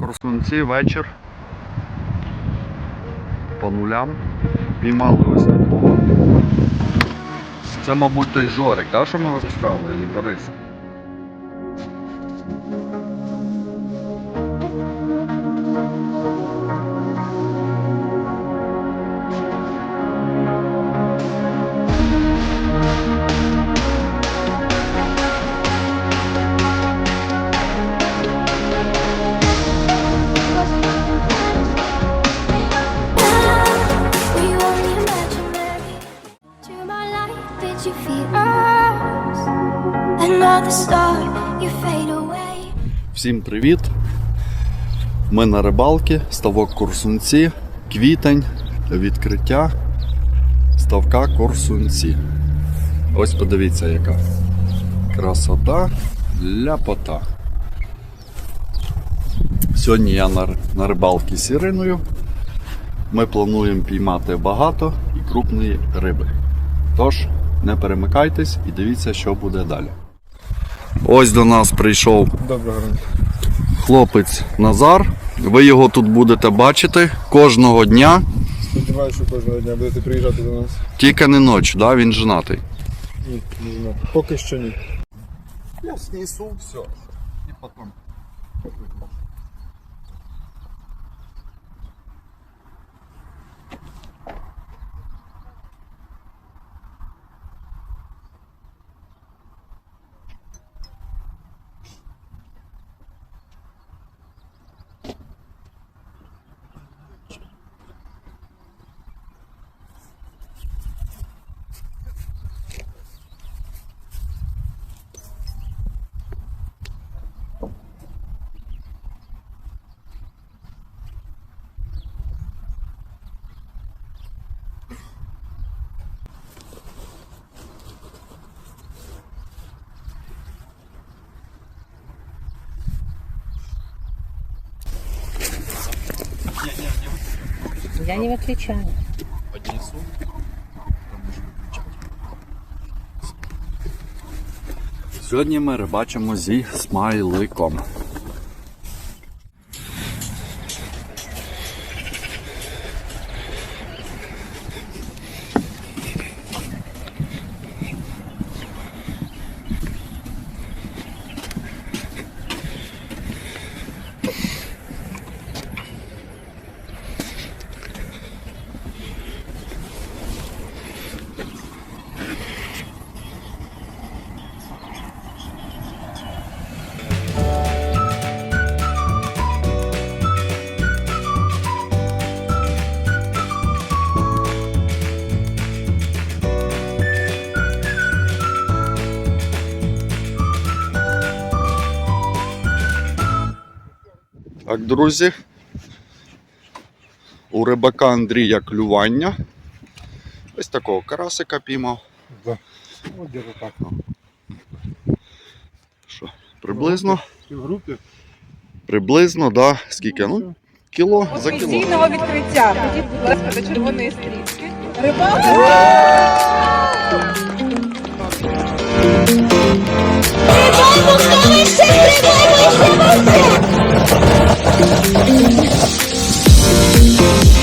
Корсунці вечір. По нулям. Піймали ось такого. Це, мабуть, той Жорик, так, що ми випускали, і Борис? Всім привіт! Ми на рибалці, ставок Корсунці, квітень, відкриття ставка Корсунці. Ось подивіться, яка красота, ляпота. Сьогодні я на рибалці з Іриною. Ми плануємо піймати багато і крупної риби. Тож, не перемикайтесь і дивіться, що буде далі. Ось до нас прийшов Доброго ранку. хлопець Назар. Ви його тут будете бачити кожного дня, Сподіваюся, що кожного дня будете приїжджати до нас. тільки не ночі, да? він женатий. Ні, не знаю. Поки що ні. Я снісу, все. І потім. Я не выключаю. Поднесу. Сьогодні ми рибачимо зі смайликом. Друзі. У рибака Андрія клювання. Ось такого карасика піймав. Да. От де так. Що, приблизно? В групі? Приблизно, да. Скільки? Ну, кіло за кіло. Офіційного відкриття. Ходіть, будь ласка, до червоної стрічки. Рибалка. Зна- thank you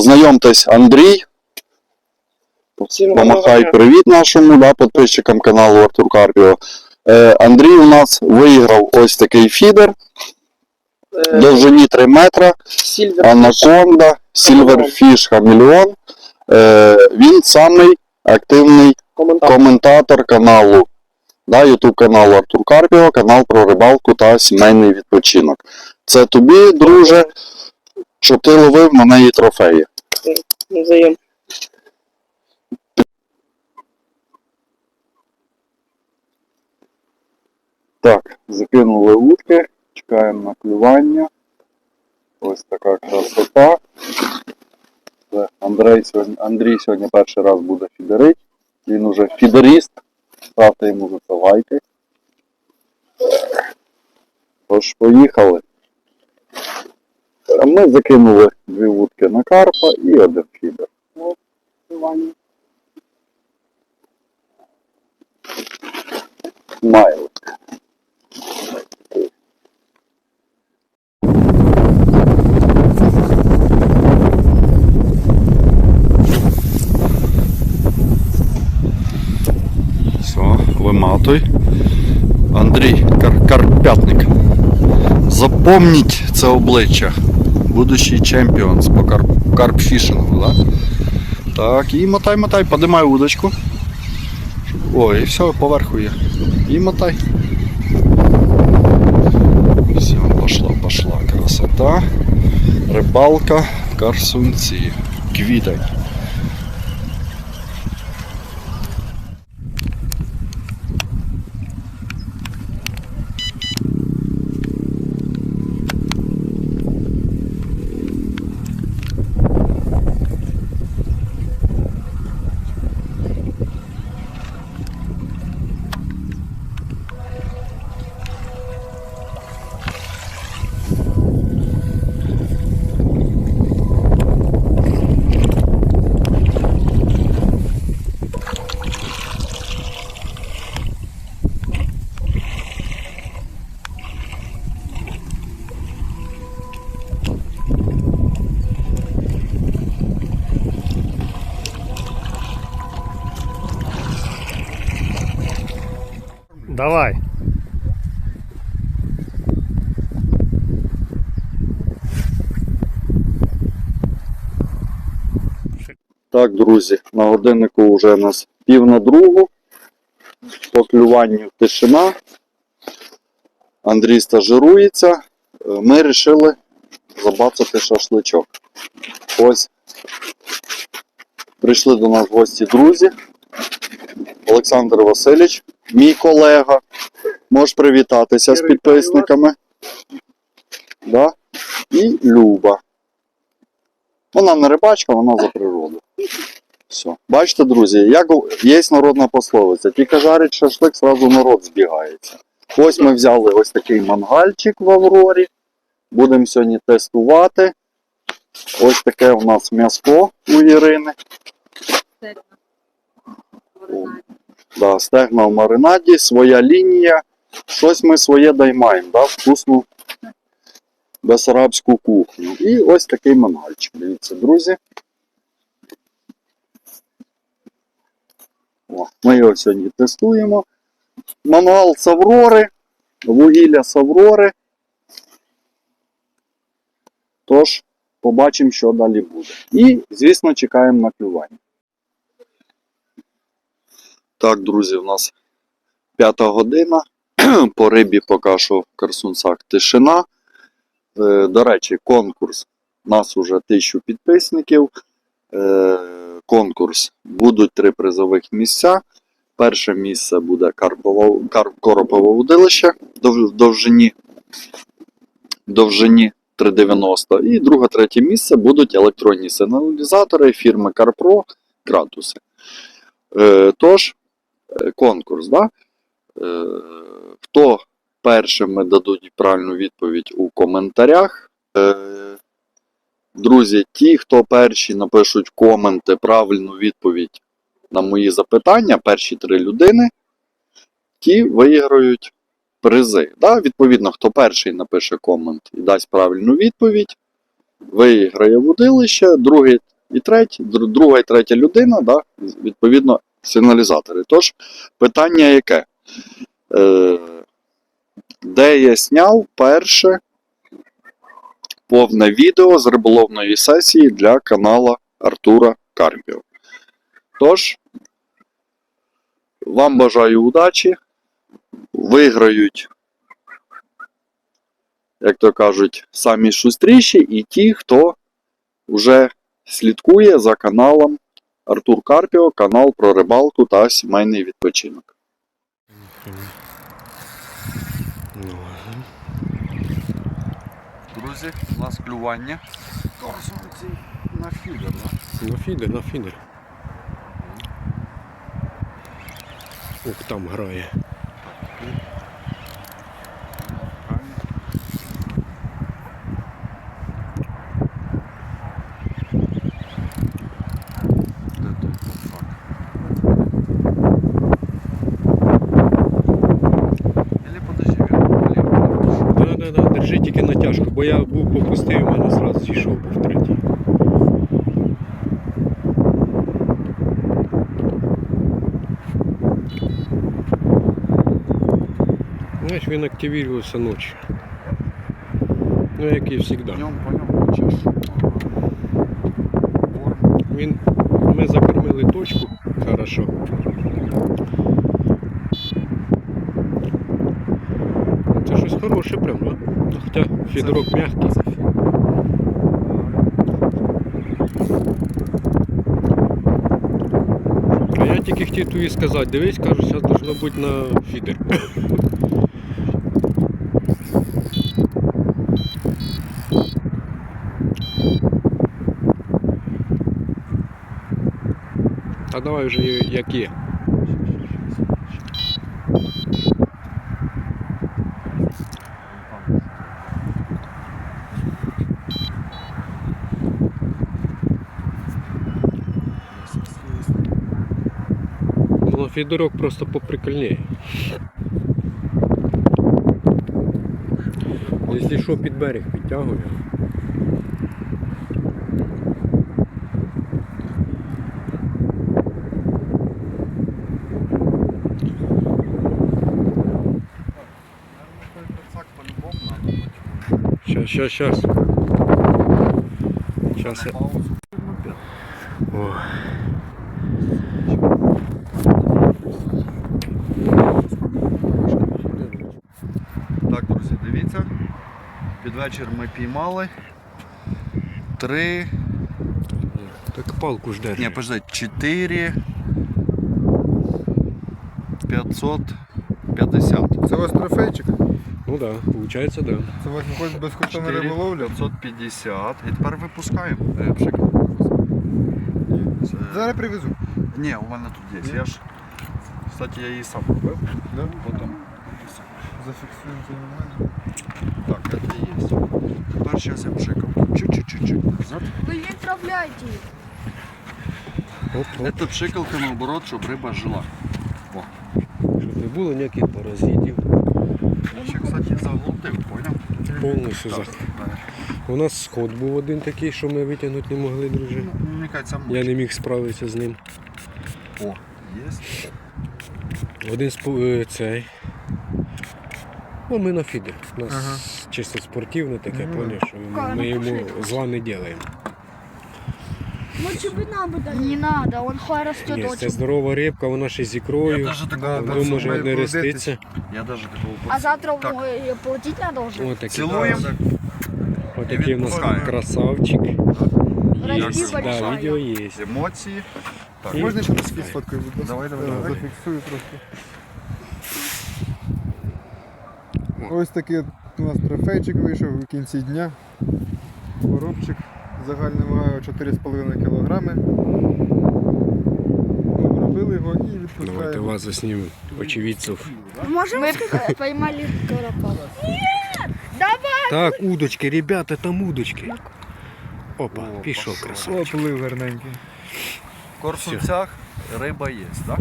Знайомтесь, Андрій. Всім Помахай привіт нашому да, підписчикам каналу Артур Карпіо. Е, Андрій у нас виграв ось такий фідер довжині 3 метра. Анаконда, Silverfish Хамелеон. Е, він самий активний Коментар. коментатор каналу. Да, YouTube каналу Артур Карпіо, канал про рибалку та сімейний відпочинок. Це тобі, друже, що ти ловив на неї трофеї. Взаєм. Так, закинули утки, чекаємо на клювання. Ось така красота. Це Андрій сьогодні, Андрій сьогодні перший раз буде фідерить. Він уже фідеріст. Ставте йому за це лайки. Тож, поїхали. Ми закинули дві вудки на карпа і один фідер. Смайлик. Все, виматуй. Андрій Кар- Карпятник. Запомніть це обличчя. Будущий чемпіон по карп- карпфішингу, да? Так, і мотай, мотай, подимай удочку. Ой, і все, поверху є. І мотай. Все, пошла, пошла красота. Рибалка, карсунці. Квітень. Давай. Так, друзі, на годиннику вже у нас пів на другу. По клюванню тишина. Андрій стажирується. Е, Ми вирішили забацати шашличок. Ось. Прийшли до нас гості друзі. Олександр Васильович, мій колега. Можеш привітатися з підписниками. Да? І Люба. Вона не рибачка, вона за природу. Все. Бачите, друзі, як є народна пословиця. Тільки жарить шашлик, зразу народ збігається. Ось ми взяли ось такий мангальчик в Аврорі. Будемо сьогодні тестувати. Ось таке у нас м'ясо у Ірини. Да, стегна в маринаді, своя лінія. Щось ми своє даймаємо, да, вкусну бесарабську кухню. І ось такий мангальчик. Дивіться, друзі. О, ми його сьогодні тестуємо. Мануал з Аврори, вугілля з Аврори. Тож, побачимо, що далі буде. І, звісно, чекаємо на клювання. Так, друзі, у нас п'ята година. По рибі поки що в Карсунцах тишина. Е, До речі, конкурс. У нас вже тисячу підписників. Е, Конкурс. Будуть три призових місця. Перше місце буде Карпово, Кар, Коропове удилище в довжині, довжині 390. І друге, третє місце будуть електронні сигналізатори фірми CarPro Градуси. Е, тож, конкурс. Да? Е, хто першими дадуть правильну відповідь у коментарях. Е, Друзі, ті, хто перші напишуть коменти правильну відповідь на мої запитання, перші три людини, ті виграють призи. Да? Відповідно, хто перший напише комент і дасть правильну відповідь, виграє водилище, другий, і третій, друга і третя людина, да, відповідно, сигналізатори. Тож, питання яке? Е, де я зняв перше повне відео з риболовної сесії для канала Артура Карпів. Тож, вам бажаю удачі. Виграють, як то кажуть, самі шустріші і ті, хто вже слідкує за каналом Артур Карпіо, канал про рибалку та сімейний відпочинок. Друзі, у нас клювання. На фідер, На фідер, на фідер. Ух, там грає. Де той фак? Или подожди, він Да, да, да, держи тільки натяжку, бо я був попустив, у мене зразу зійшов був третій. Знаєш, він активувався ночі. Ну, як і завжди. Ньому по ньому хочеш. Він, ми закормили точку хорошо. Це щось хороше прям, да? Хоча фідерок м'який. А я тільки хотів тобі сказати, дивись, кажу, зараз должно бути на фідер. Давай вже як є. Ну, фідерок просто поприкольніше. Якщо що, під берег підтягує. Щас, щас, щас. Я... О. Так, друзі, дивіться. Під вечір ми піймали. Три. Так палку ж держи. Ні, подожди, чотири. 550. Це у вас трофейчик? Ну да, получается, да. Це виходить безкоштовна 4 риболовля? 550. І тепер випускаємо. Е, пшикаємо. Це- Зараз привезу. Ні, у мене тут є. Я ж. Кстати, я її сам робив. Да? Потім. Зафіксуємо цей момент. Так, це є. Тепер зараз я пшикав. Чуть-чуть-чуть. Оп, оп. Це пшикалка наоборот, щоб риба жила. Щоб не було ніяких паразитів. Ще, кстати, заглотив, поняв? Повністю Так, У нас сход був один такий, що ми витягнути не могли, друже. Ну, Мені кажеться, Я не міг справитися з ним. О, є. Один спо- е, цей. Ну, ми на фідер. У нас Ага. чисто спортивне таке, Ну, поняв, що ми, ми йому зла не робимо. Лучше бы нам бы дали. Не надо, он хай растет Ні, це очень. здорова рибка, вона ще з ікрою. даже Да, такого да, Воно це може має не плодитись. реститься. Я даже такого А завтра Так. э, платить надо уже? Отакий, Цілуємо. отакий у нас відпускаємо. красавчик. Є, Розбив да, большая. відео є. З емоції. Так, І- Можна ще такі сфоткаю, будь ласка? Давай, давай, Я давай. Зафіксую трохи. Ось такий от у нас трофейчик вийшов у кінці дня. Коробчик загальною вагою 4,5 кг. Обробили його і Давайте вас заснімемо, очевидців. Можем? Мы э, поймали коропа. Так, удочки, ребята, там удочки. Опа, О, пішов красавчик. Оплив гарненький. В Корсунцях риба є, так?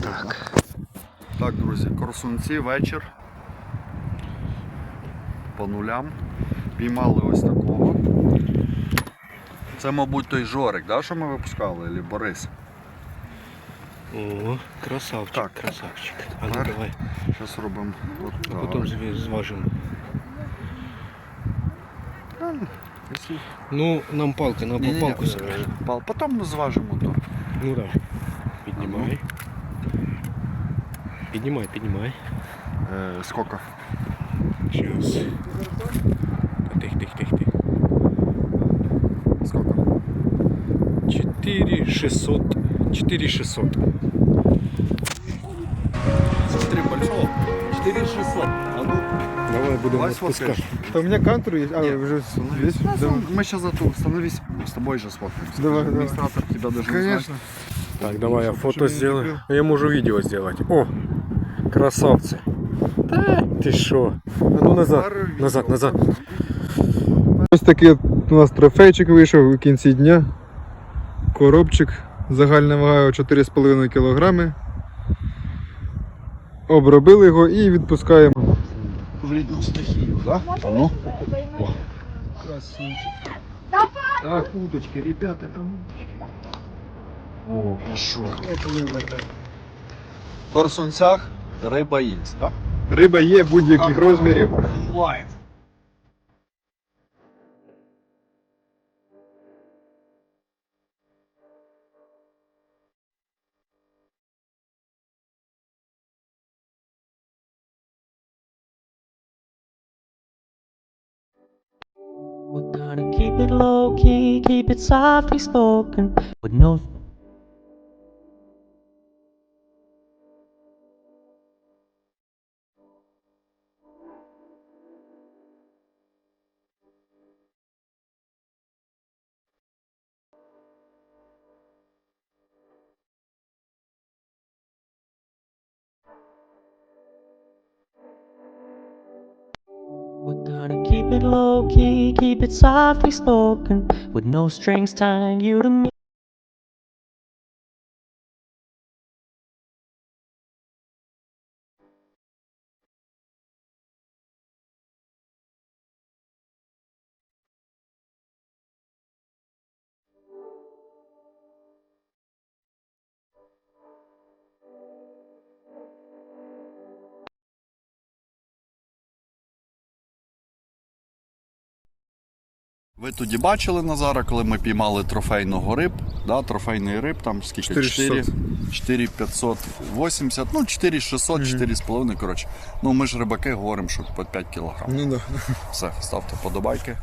Так. Так, друзі, корсунці, вечір. По нулям. Піймали ось такого. Це, мабуть, той Жорик, да, що ми випускали, або Борис. О, красавчик, Так. красавчик. А ну Тепер давай, Зараз робимо от а так. потім зві- зважимо. Якщо- Ну, нам палки, на Ні-ні-ні, палку е, собі. пал- Потім ми зважимо то. Ну давай. Піднімай. Піднімай, піднімай. Е, скільки? Сейчас. 4600. 4600. Смотри, большого. 4600. А ну, Давай будемо давай спускати. сфоткаєш. Та у мене кантур є, а Ні, вже Становись. есть? Давай. Мы сейчас зато становись, с тобой же сфоткаемся. Давай, давай. Администратор тебя даже не знает. Конечно. Так, давай я Щоб фото не сделаю. закрив. Я можу відео сделать. О, красавці. Та ти що? А ну назад, Тепер назад, відео. назад. Ось такий от у нас трофейчик вийшов у кінці дня. Коробчик. Загальна вага 4,5 кг. Обробили його і відпускаємо. В рідну стихію, да? А ну. Так, удочки, ребята, там. О, що? В Корсунцях риба є, так? Риба є будь-яких розмірів. Лайф. Keep it softly spoken, with no keep it low key, keep it softly spoken, with no strings tying you to me. Ви тоді бачили Назара, коли ми піймали трофейного риб, да, трофейний риб, там скільки? 4600. 4580, ну 4600, 4,5, коротше. Ну ми ж рибаки говоримо, що по 5 кілограм. Ну да. Все, ставте подобайки.